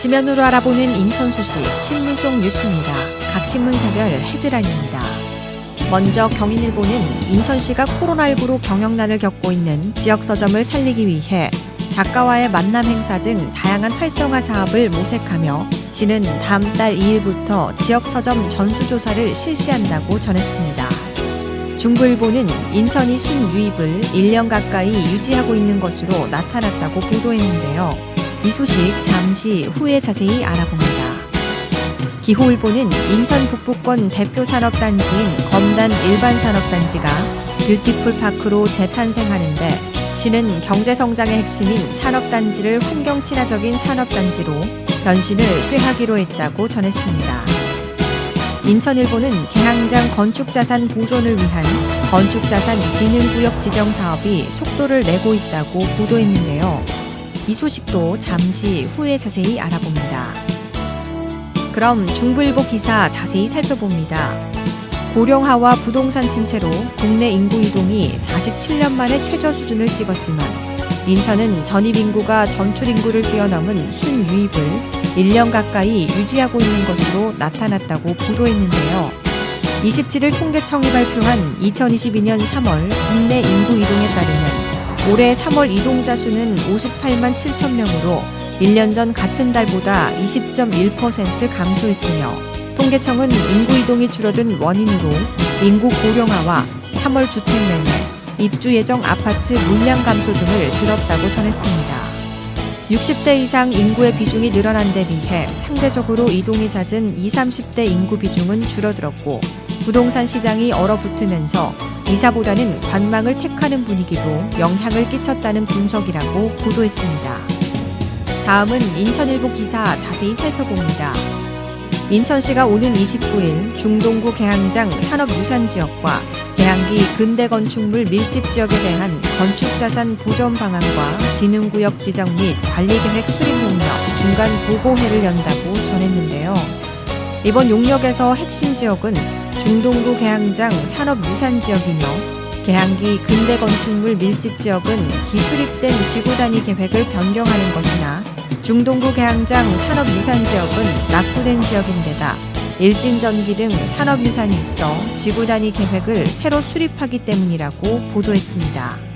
지면으로 알아보는 인천 소식 신문 속 뉴스입니다. 각 신문사별 헤드라인입니다. 먼저 경인일보는 인천시가 코로나19로 경영난을 겪고 있는 지역 서점을 살리기 위해 작가와의 만남 행사 등 다양한 활성화 사업을 모색하며 시는 다음 달 2일부터 지역 서점 전수조사를 실시한다고 전했습니다. 중부일보는 인천이 순유입을 1년 가까이 유지하고 있는 것으로 나타났다고 보도했는데요. 이 소식 잠시 후에 자세히 알아봅니다. 기호일보는 인천 북부권 대표 산업단지인 검단 일반산업단지가 뷰티풀 파크로 재탄생하는데 시는 경제성장의 핵심인 산업단지를 환경 친화적인 산업단지로 변신을 꾀하기로 했다고 전했습니다. 인천일보는 개항장 건축자산 보존을 위한 건축자산 진흥구역 지정 사업이 속도를 내고 있다고 보도했는데요. 이 소식도 잠시 후에 자세히 알아봅니다. 그럼 중부일보 기사 자세히 살펴봅니다. 고령화와 부동산 침체로 국내 인구 이동이 47년 만에 최저 수준을 찍었지만 인천은 전입 인구가 전출 인구를 뛰어넘은 순유입을 1년 가까이 유지하고 있는 것으로 나타났다고 보도했는데요. 27일 통계청이 발표한 2022년 3월 국내 인구 이동에 따르면 올해 3월 이동자 수는 58만 7천 명으로 1년 전 같은 달보다 20.1% 감소했으며 통계청은 인구 이동이 줄어든 원인으로 인구 고령화와 3월 주택 매매, 입주 예정 아파트 물량 감소 등을 들었다고 전했습니다. 60대 이상 인구의 비중이 늘어난 데 비해 상대적으로 이동이 잦은 20, 30대 인구 비중은 줄어들었고 부동산 시장이 얼어붙으면서 이사보다는 관망을 택하는 분위기도 영향을 끼쳤다는 분석이라고 보도했습니다. 다음은 인천일보 기사 자세히 살펴봅니다. 인천시가 오는 29일 중동구 개항장 산업유산지역과 개항기 근대건축물 밀집지역에 대한 건축자산 보전 방안과 진흥구역 지정 및 관리계획 수립 용역 중간 보고회를 연다고 전했는데요. 이번 용역에서 핵심 지역은 중동구 개항장 산업유산 지역이며 개항기 근대 건축물 밀집 지역은 기수립된 지구단위 계획을 변경하는 것이나 중동구 개항장 산업유산 지역은 낙후된 지역인데다 일진전기 등 산업유산이 있어 지구단위 계획을 새로 수립하기 때문이라고 보도했습니다.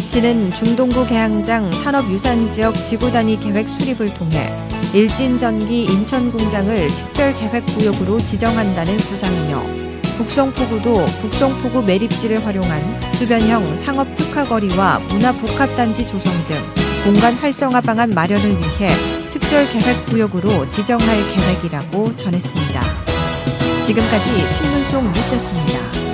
시는 중동구 개항장 산업유산지역 지구단위 계획 수립을 통해 일진전기 인천공장을 특별계획구역으로 지정한다는 구상이며 북송포구도 북송포구 매립지를 활용한 주변형 상업특화거리와 문화복합단지 조성 등 공간 활성화 방안 마련을 위해 특별계획구역으로 지정할 계획이라고 전했습니다. 지금까지 신문 속 뉴스였습니다.